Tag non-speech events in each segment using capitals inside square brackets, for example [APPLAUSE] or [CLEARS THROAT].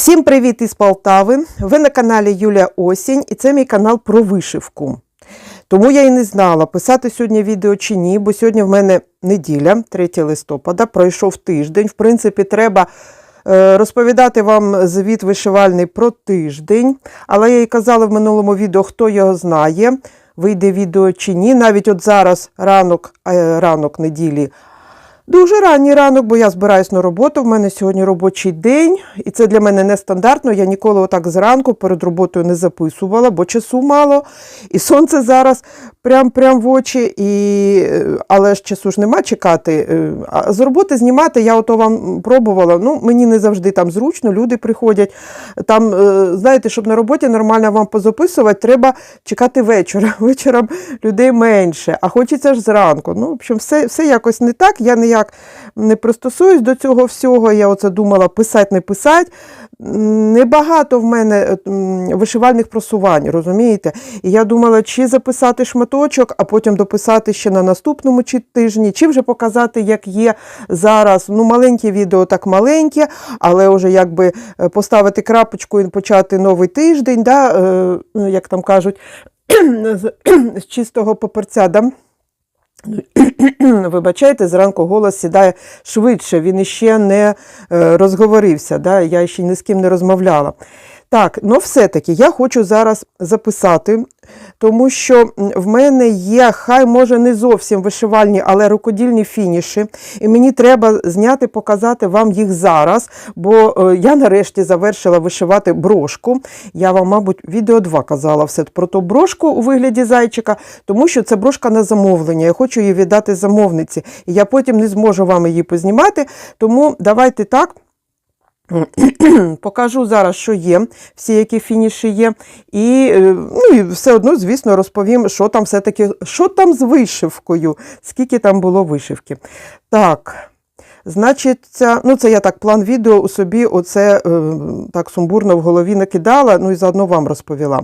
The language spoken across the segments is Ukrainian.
Всім привіт із Полтави! Ви на каналі Юлія Осінь і це мій канал про вишивку. Тому я і не знала, писати сьогодні відео чи ні, бо сьогодні в мене неділя, 3 листопада, пройшов тиждень. В принципі, треба е, розповідати вам звіт вишивальний про тиждень. Але я і казала в минулому відео, хто його знає, вийде відео чи ні. Навіть от зараз ранок, е, ранок неділі. Дуже ранній ранок, бо я збираюсь на роботу. В мене сьогодні робочий день, і це для мене нестандартно. Я ніколи отак зранку перед роботою не записувала, бо часу мало. І сонце зараз прям прям в очі. І... е, Але ж часу ж нема чекати. Е, А з роботи знімати я ото вам пробувала. Ну, мені не завжди там зручно, люди приходять. Там, е, знаєте, щоб на роботі нормально вам позаписувати, треба чекати вечора. [LAUGHS] Вечором людей менше, а хочеться ж зранку. Ну, в общем, все, все якось не так. Я ніяк не пристосуюсь до цього всього. Я оце думала писати, не писати. Небагато в мене вишивальних просувань, розумієте? І я думала, чи записати шматочок, а потім дописати ще на наступному чи тижні, чи вже показати, як є зараз. Ну, маленьке відео так маленьке, але вже якби е, поставити крапочку і почати новий тиждень, да, е, ну, як там кажуть, [CLEARS THROAT] з чистого паперця. Да? [CLEARS THROAT] Вибачайте, зранку голос сідає швидше, він іще не е, розговорився, да? я ще ні з ким не розмовляла. Так, ну все-таки я хочу зараз записати, тому що в мене є, хай може не зовсім вишивальні, але рукодільні фініші. І мені треба зняти, показати вам їх зараз, бо е, я нарешті завершила вишивати брошку. Я вам, мабуть, відео 2 казала все про ту брошку у вигляді зайчика, тому що це брошка на замовлення. Я хочу її віддати замовниці. І я потім не зможу вам її познімати. Тому давайте так. [CLEARS THROAT] Покажу зараз, що є, всі які фініші є. І, е, ну, і все одно, звісно, розповім, що там все-таки, що там з вишивкою, скільки там було вишивки. Так. Значить, ця, ну це я так план відео у собі оце е, так сумбурно в голові накидала, ну і заодно вам розповіла.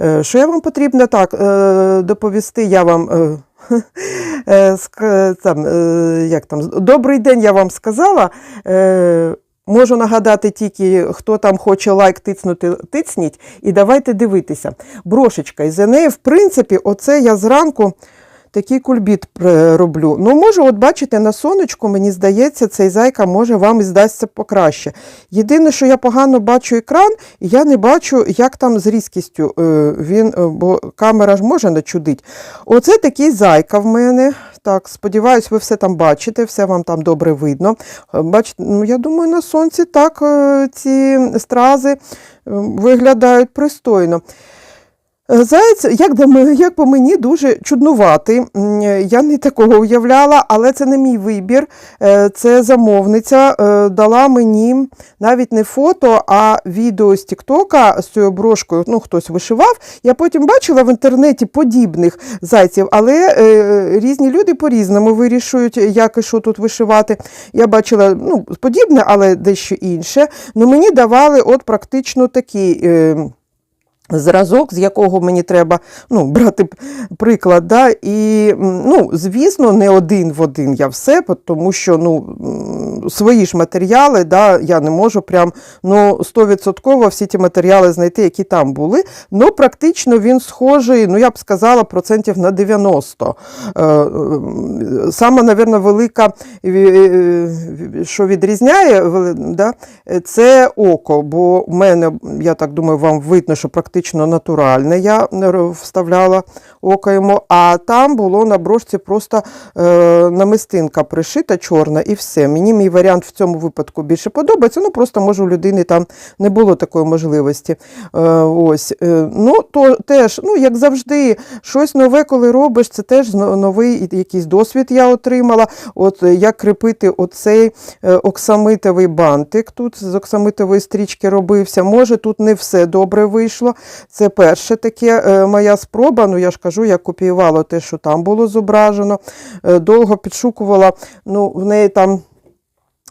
Е, що я вам потрібно так доповісти, я вам. [LAUGHS] Там, як там, добрий день я вам сказала. Можу нагадати тільки, хто там хоче лайк тицнути, тицніть, і давайте дивитися. Брошечка, і за неї, в принципі, оце я зранку такий кульбіт е, роблю. Ну, можу, от бачите, на сонечку, мені здається, цей зайка може вам і здасться покраще. Єдине, що я погано бачу екран, я не бачу, як там з різкістю е, він, е, бо камера ж може начудить. Оце такий зайка в мене. Так, сподіваюсь, ви все там бачите, все вам там добре видно. Е, Бачите, ну я думаю, на сонці так е, ці стрази е, виглядають пристойно. Е, як, як по мені, дуже чуднуватий. Я не такого уявляла, але це не мій вибір. Е, Це замовниця е, дала мені навіть не фото, а відео з Тіктока з цією брошкою. Ну, хтось вишивав. Я потім бачила в інтернеті подібних зайців, але різні люди по-різному вирішують, як і що тут вишивати. Я бачила ну, подібне, але дещо інше. Ну, мені давали от практично такий. Зразок, з якого мені треба ну, брати приклад. Да? І, ну, звісно, не один в один я все, тому що ну, свої ж матеріали, да, я не можу прям ну, 100% всі ті матеріали знайти, які там були. Ну, практично він схожий, ну, я б сказала, процентів на 90. Е, е, Саме, напевно, велика, що відрізняє, да, це око, бо в мене, я так думаю, вам видно, що практично натуральне я вставляла око йому, а там було на брошці просто е, намистинка пришита чорна і все. Мені мій варіант в цьому випадку більше подобається. Ну просто може у людини там не було такої можливості. Е, ось. Е, ну, то теж, ну, як завжди, щось нове, коли робиш, це теж новий якийсь досвід я отримала. От е, як кріпити оцей е, оксамитовий бантик тут з оксамитової стрічки робився. Може, тут не все добре вийшло. Це перше таке е, моя спроба. Ну, я ж кажу, я копіювала те, що там було зображено. Е, довго підшукувала, ну, в неї там.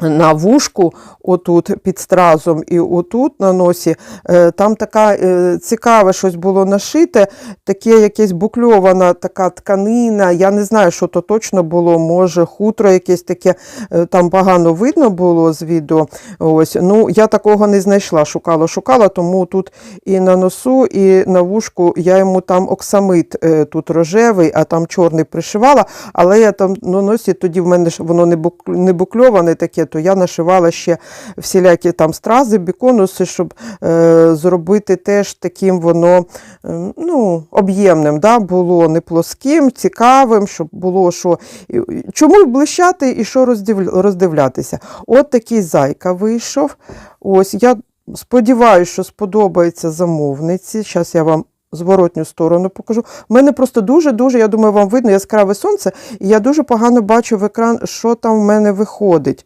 На вушку, отут під стразом і отут на носі, е, там така е, цікаве щось було нашите, таке якесь букльована така тканина. Я не знаю, що то точно було, може, хутро якесь таке, е, там погано видно було з відео. Ось. Ну, я такого не знайшла, шукала, шукала, тому тут і на носу, і на вушку я йому там оксамит тут рожевий, а там чорний пришивала, але я там на носі тоді в мене воно не букльоване таке, то я нашивала ще всілякі там стрази, біконуси, щоб е, зробити теж таким воно е, ну, об'ємним, да, було не плоским, цікавим, щоб було що чому блищати і що роздив- роздивлятися. От такий зайка вийшов. Ось я сподіваюся, що сподобається замовниці. Зараз я вам. Зворотню сторону покажу. У мене просто дуже-дуже, я думаю, вам видно яскраве сонце, і я дуже погано бачу в екран, що там в мене виходить.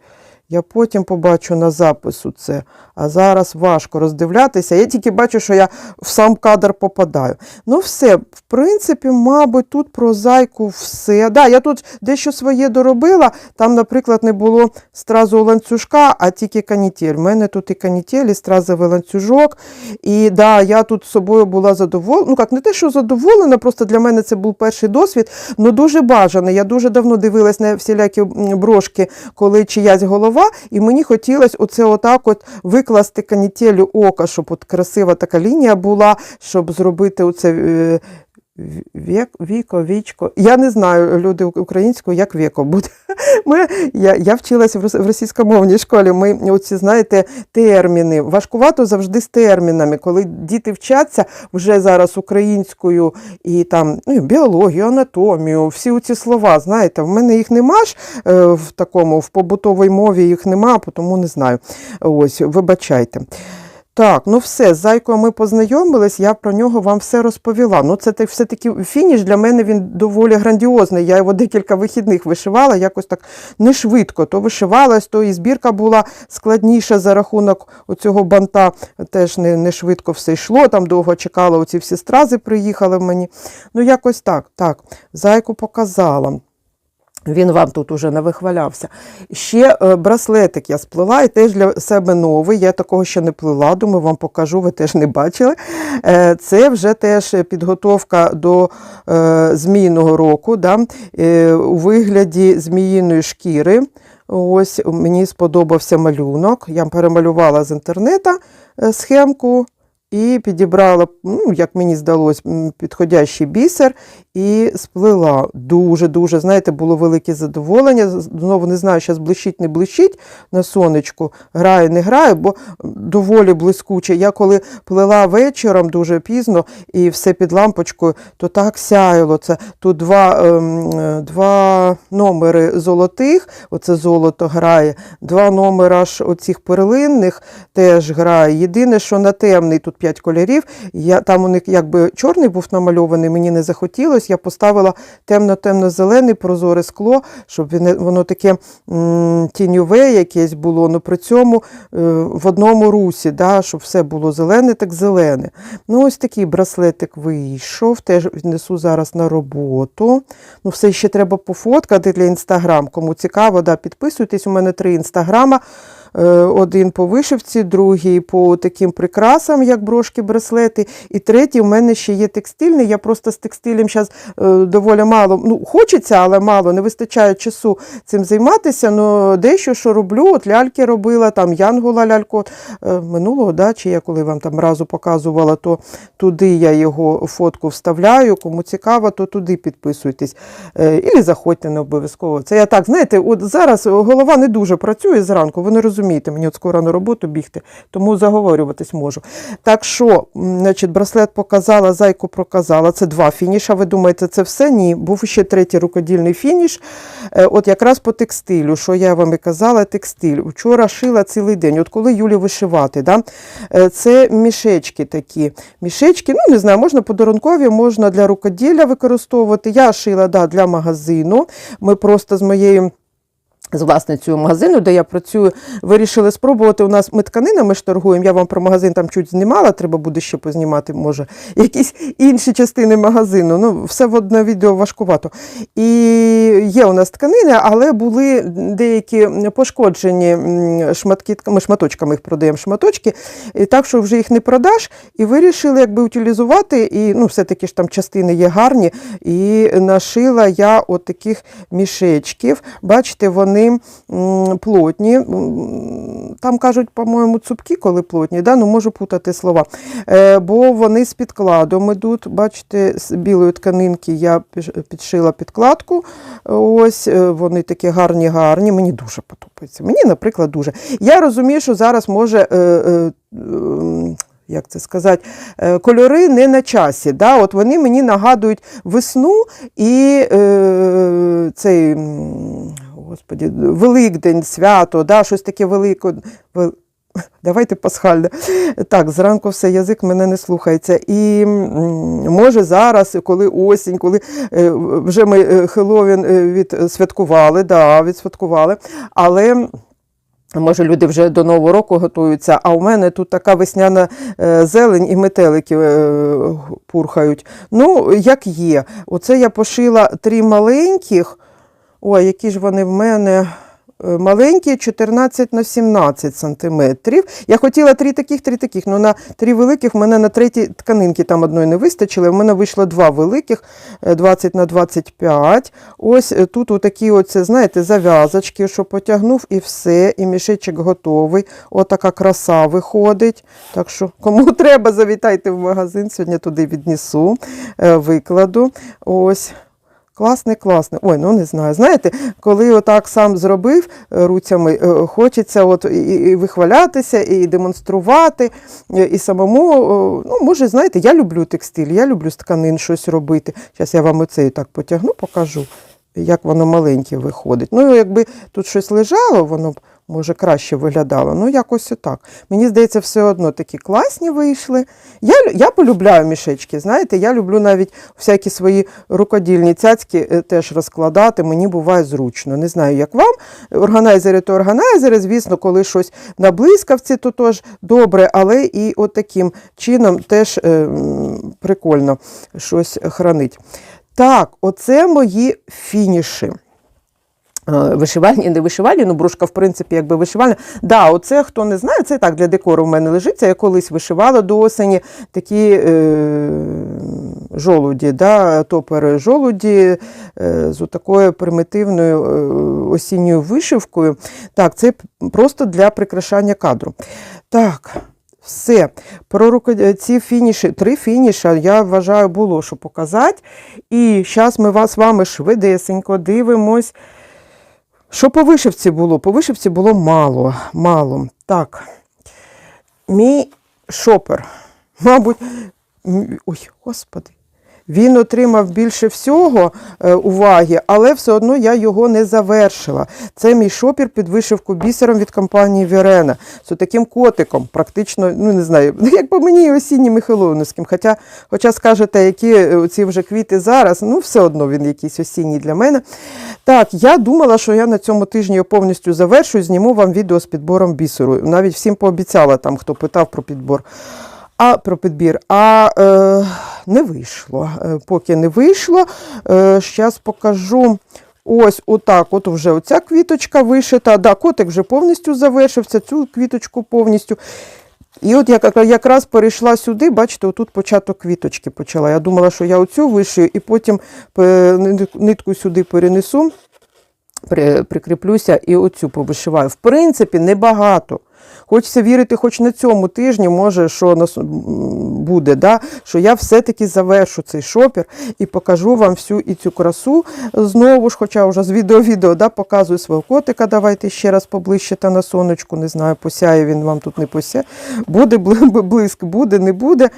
Я потім побачу на запису це, а зараз важко роздивлятися. Я тільки бачу, що я в сам кадр попадаю. Ну, все, в принципі, мабуть, тут про зайку все. Да, я тут дещо своє доробила. Там, наприклад, не було стразу ланцюжка, а тільки канітель. У мене тут і канітель, і стразовий ланцюжок. І да, я тут з собою була задоволена. Ну, як не те, що задоволена, просто для мене це був перший досвід, але дуже бажаний. Я дуже давно дивилась на всілякі брошки, коли чиясь голова, і мені хотілося оце отак от викласти канітелю ока, щоб от красива така лінія була, щоб зробити оце. Вік, віко, вічко. Я не знаю люди українською, як віко буде. [LAUGHS] Ми, я, я вчилася в російськомовній школі. Ми оці, знаєте, терміни. Важкувато завжди з термінами. Коли діти вчаться вже зараз українською і там ну, біологію, анатомію, всі ці слова, знаєте, в мене їх нема ж е, в такому, в побутовій мові їх нема, тому не знаю. Ось, вибачайте. Так, ну все, з зайкою ми познайомились, я про нього вам все розповіла. Ну, це все-таки фініш для мене він доволі грандіозний. Я його декілька вихідних вишивала, якось так не швидко. То вишивалась, то і збірка була складніша за рахунок оцього банта. Теж не, не швидко все йшло, там довго чекала, оці всі стрази приїхали мені. Ну, якось так. Так, зайку показала. Він вам тут уже не вихвалявся. Ще е, браслетик я сплела і теж для себе новий. Я такого ще не плела, думаю, вам покажу, ви теж не бачили. Е, Це вже теж підготовка до е, змійного року да? у вигляді зміїної шкіри. Ось мені сподобався малюнок. Я перемалювала з інтернета схемку. І підібрала, ну, як мені здалось, підходящий бісер і сплела. Дуже-дуже, знаєте, було велике задоволення. Знову не знаю, зараз блищить, не блищить на сонечку, грає, не грає, бо доволі блискуче. Я коли плела вечором дуже пізно і все під лампочкою, то так сяяло. Це тут два, ем, е, два номери золотих, оце золото грає, два номера ж оцих перлинних теж грає. Єдине, що на темний тут п'ять кольорів. Я, там у них якби чорний був намальований, мені не захотілося. Я поставила темно-темно-зелене прозоре скло, щоб він- воно таке м, тіньове якесь було, але при цьому е, в одному русі, да, щоб все було зелене, так зелене. Ну, ось такий браслетик вийшов, теж несу зараз на роботу. Ну, все ще треба пофоткати для інстаграм. Кому цікаво, да, підписуйтесь. У мене три інстаграма. Е, Один по вишивці, другий по таким прикрасам, як брошки, браслети. І третій в мене ще є текстильний. Я просто з текстилем зараз доволі мало. Ну, хочеться, але мало, не вистачає часу цим займатися. Ну, дещо, що роблю, от ляльки робила, там Янгола ляльку е, минулого, да, чи я коли вам там разу показувала, то туди я його фотку вставляю. Кому цікаво, то туди підписуйтесь. Е, І заходьте не обов'язково. Це я так, знаєте, от зараз голова не дуже працює зранку, ви не розумієте, мені от скоро на роботу бігти, тому заговорюватись можу. Так що, значить, браслет показала, зайку проказала. Це два фініша. Ви думаєте, це все? Ні. Був ще третій рукодільний фініш. Е, От якраз по текстилю, що я вам і казала, текстиль. Вчора шила цілий день. От коли Юлі вишивати, да? е, це мішечки такі. Мішечки, ну не знаю, можна подарункові, можна для рукоділля використовувати. Я шила да, для магазину. Ми просто з моєю з власницею магазину, де я працюю, вирішили спробувати. У нас ми тканинами ж торгуємо. Я вам про магазин там чуть знімала, треба буде ще познімати, може, [LAUGHS] якісь інші частини магазину. Ну, все в одне відео важкувато. І є у нас тканини, але були деякі пошкоджені шматки, ми шматочками їх продаємо шматочки, і так що вже їх не продаш. І вирішили якби утилізувати. І ну, все-таки ж там частини є гарні. І нашила я от таких мішечків. Бачите, вони плотні. Там кажуть, по-моєму, цупкі, коли плотні, да? ну можу путати слова. Е, бо вони з підкладом ідуть. Бачите, з білої тканинки я підшила підкладку. Ось е, вони такі гарні, гарні. Мені дуже подобається. Мені, наприклад, дуже. Я розумію, що зараз може. Е, е, ем, як це сказати, е, кольори не на часі. Да? От вони мені нагадують весну і е, цей, господі, Великдень, свято, да? щось таке велике. вел- [LAUGHS] Давайте пасхальне. Так, зранку все, язик мене не слухається. І може зараз, коли осінь, коли е, вже ми е, Хеллоуін е, відсвяткували, да, відсвяткували, але. Може, люди вже до Нового року готуються, а у мене тут така весняна зелень і метелики пурхають. Ну, як є. Оце я пошила три маленьких. Ой, які ж вони в мене. е, Маленькі 14 на 17 сантиметрів. Я хотіла три таких, три таких. Ну на три великих в мене на третій тканинки там одної не вистачило. В мене вийшло два великих, е, 20 на 25. Ось е, тут отакі оце, знаєте, зав'язочки, що потягнув і все, і мішечок готовий. Отака краса виходить. Так що, кому [LAUGHS] треба, завітайте в магазин. Сьогодні туди віднесу, е, викладу. Ось. Класний, класне. Ой, ну не знаю. Знаєте, коли отак сам зробив е, руцями, е, хочеться от і, і вихвалятися, і демонструвати, е, і самому, ну, може, знаєте, я люблю текстиль, я люблю з тканин щось робити. Зараз я вам оцей так потягну, покажу, як воно маленьке виходить. Ну, якби тут щось лежало, воно б може краще виглядало. Ну, якось отак. Мені здається, все одно такі класні вийшли. Я, я полюбляю мішечки, знаєте, я люблю навіть всякі свої рукодільні цяцьки е, теж розкладати. Мені буває зручно. Не знаю, як вам. Органайзери то органайзери, звісно, коли щось на блискавці, то теж добре, але і от таким чином теж е, прикольно щось хранить. Так, оце мої фініші. Е, Вишивальні, не вишивальні, ну брушка, в принципі, якби вишивальна. Да, оце, хто не знає, це так для декору в мене лежить. Це я колись вишивала до осені такі е, жолуді, да, топери жолуді е, з такою примітивною е, осінньою вишивкою. Так, це просто для прикрашання кадру. Так. Все, про руко- ці фініші, три фініша, я вважаю, було що показати. І зараз ми вас з вами швидесенько дивимось. Що по вишивці було? По вишивці було мало. мало. Так. Мій шопер, мабуть, ой, господи. Він отримав більше всього е, уваги, але все одно я його не завершила. Це мій шопір під вишивку бісером від компанії Вірена. З таким котиком, практично, ну не знаю, [LAUGHS] як по мені осіннім і хеллоуінським. Хоча, хоча скажете, які е, ці вже квіти зараз, ну все одно він якийсь осінній для мене. Так, я думала, що я на цьому тижні його повністю завершу і зніму вам відео з підбором бісеру. Навіть всім пообіцяла там, хто питав про підбор. А про підбір. А е, не вийшло. Е, поки не вийшло. Е, Зараз покажу. Ось отак, от вже оця квіточка вишита. Да, котик вже повністю завершився, цю квіточку повністю. І от я якраз перейшла сюди, бачите, отут початок квіточки почала. Я думала, що я оцю вишию і потім е, нитку сюди перенесу, прикріплюся і оцю повишиваю. В принципі, небагато. Хочеться вірити, хоч на цьому тижні, може, що нас буде, да? що я все-таки завершу цей шопір і покажу вам всю і цю красу знову ж, хоча вже з відео-відео да, показую свого котика. Давайте ще раз поближче та на сонечку. Не знаю, посяє він вам тут не посяє. Буде блиск, буде, не буде.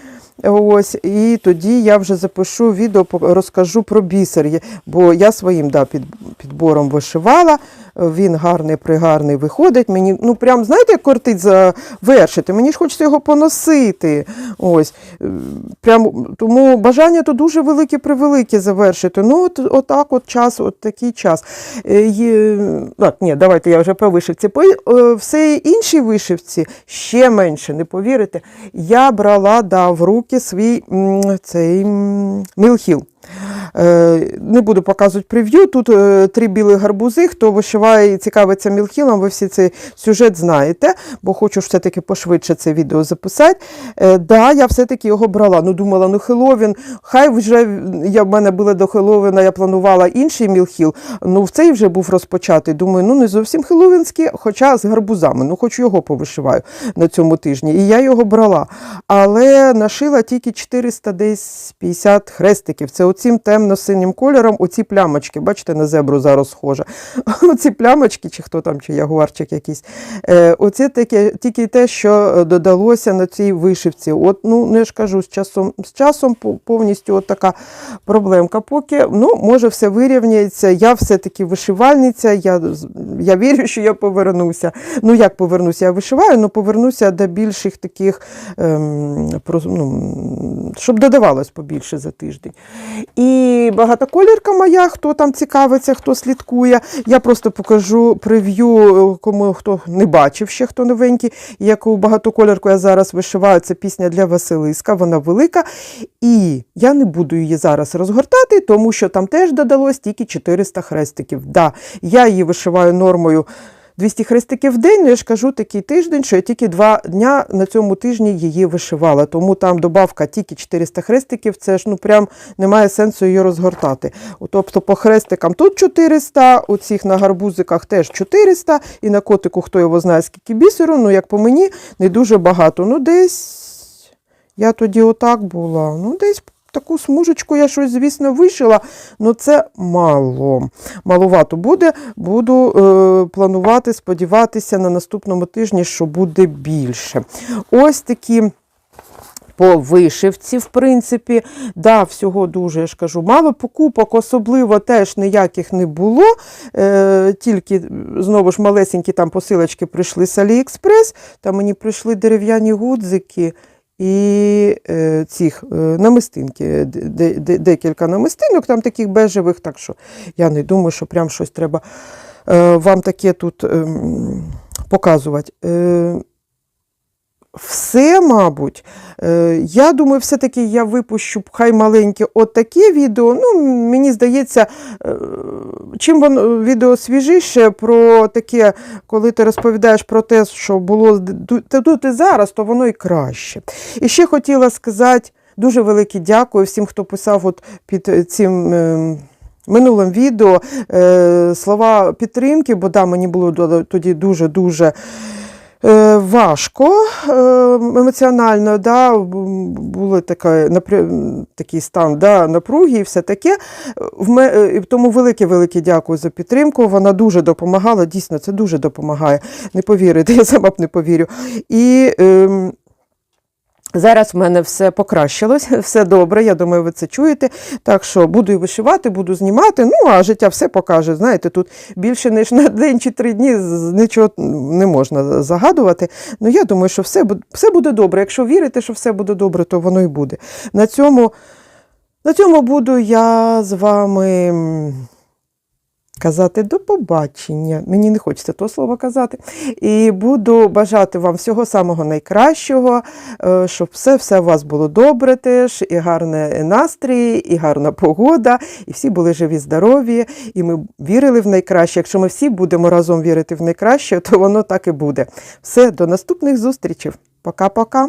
Ось, і тоді я вже запишу відео, розкажу про бісер, бо я своїм да, під, підбором вишивала. Він гарний, пригарний виходить. Мені, ну прям, знаєте, як кортить завершити. Мені ж хочеться його поносити. Ось. Е, Прям, тому бажання то дуже велике превелике завершити. Ну, от, отак от час, от такий час. Е, Є... Так, ні, давайте я вже про вишивці. По е, всій іншій вишивці ще менше, не повірите. Я брала да, в руки свій цей мілхіл. Е, Не буду показувати прев'ю. Тут е, три білі гарбузи. Хто вишиває і цікавиться мілхілом, ви всі цей сюжет знаєте, бо хочу все-таки пошвидше це відео записати. Е, Да, я все-таки його брала. Ну, думала, ну Хеловін, хай вже я в мене було до Хеловіна, я планувала інший мілхіл. Ну, в цей вже був розпочатий. Думаю, ну не зовсім хеловінський, хоча з гарбузами. Ну, хоч його повишиваю на цьому тижні. І я його брала. Але нашила тільки 450 хрестиків. Це оцим темно-синім кольором, оці плямочки. Бачите, на зебру зараз схожа. Оці [LAUGHS] плямочки, чи хто там, чи ягуарчик якийсь. Е, оце таке, тільки те, що додалося на цій вишивці. От, ну, не ж кажу, з часом, з часом повністю от така проблемка. Поки ну, може все вирівняється. Я все-таки вишивальниця, я, я вірю, що я повернуся. Ну, як повернуся? Я вишиваю, але повернуся до більших таких, ем, про- ну, щоб додавалось побільше за тиждень. І багатоколірка моя, хто там цікавиться, хто слідкує. Я просто покажу прев'ю, е, кому хто не бачив ще, хто новенький. Яку багатоколірку я зараз вишиваю, це пісня для Василиска, вона велика. І я не буду її зараз розгортати, тому що там теж додалось тільки 400 хрестиків. Да, я її вишиваю нормою. 200 хрестиків в день, ну я ж кажу такий тиждень, що я тільки два дня на цьому тижні її вишивала. Тому там добавка тільки 400 хрестиків, це ж ну прям немає сенсу її розгортати. Тобто по хрестикам тут 400, у цих на гарбузиках теж 400, і на котику, хто його знає, скільки бісеру, ну як по мені, не дуже багато. Ну десь я тоді отак була. Ну, десь таку смужечку я щось, звісно, вишила, але це мало. Малувато буде. Буду е, планувати, сподіватися на наступному тижні, що буде більше. Ось такі. По вишивці, в принципі, да, всього дуже, я ж кажу, мало покупок, особливо теж ніяких не було. Е, тільки, знову ж, малесенькі там посилочки прийшли з Аліекспрес, там мені прийшли дерев'яні гудзики і е, цих е, намистинки, де, де, декілька намистинок, там таких бежевих, так що я не думаю, що прям щось треба е, вам таке тут е, показувати. Все, мабуть. Е, Я думаю, все-таки я випущу хай маленьке отаке відео. Ну, мені здається, е, чим воно відео свіжіше про таке, коли ти розповідаєш про те, що було тут і зараз, то воно і краще. І ще хотіла сказати дуже велике дякую всім, хто писав от під цим. е, Минулим відео слова підтримки, бо да, мені було тоді дуже-дуже важко е, емоціонально, да, були така, такий стан да, напруги і все таке. В е, тому велике-велике дякую за підтримку. Вона дуже допомагала, дійсно, це дуже допомагає. Не повірите, [LAUGHS] я сама б не повірю. І е, Зараз в мене все покращилось, [LAUGHS] все добре, я думаю, ви це чуєте. Так що буду і вишивати, буду знімати. Ну, а життя все покаже. Знаєте, тут більше ніж на день чи три дні нічого не можна загадувати. Ну, я думаю, що все, бу- все буде добре. Якщо вірите, що все буде добре, то воно і буде. На цьому, на цьому буду я з вами. Казати до побачення. Мені не хочеться того слова казати. І буду бажати вам всього самого найкращого, е, щоб все все у вас було добре теж, і гарний настрій, і гарна погода, і всі були живі, здорові, і ми вірили в найкраще. Якщо ми всі будемо разом вірити в найкраще, то воно так і буде. Все, до наступних зустрічей. Пока-пока.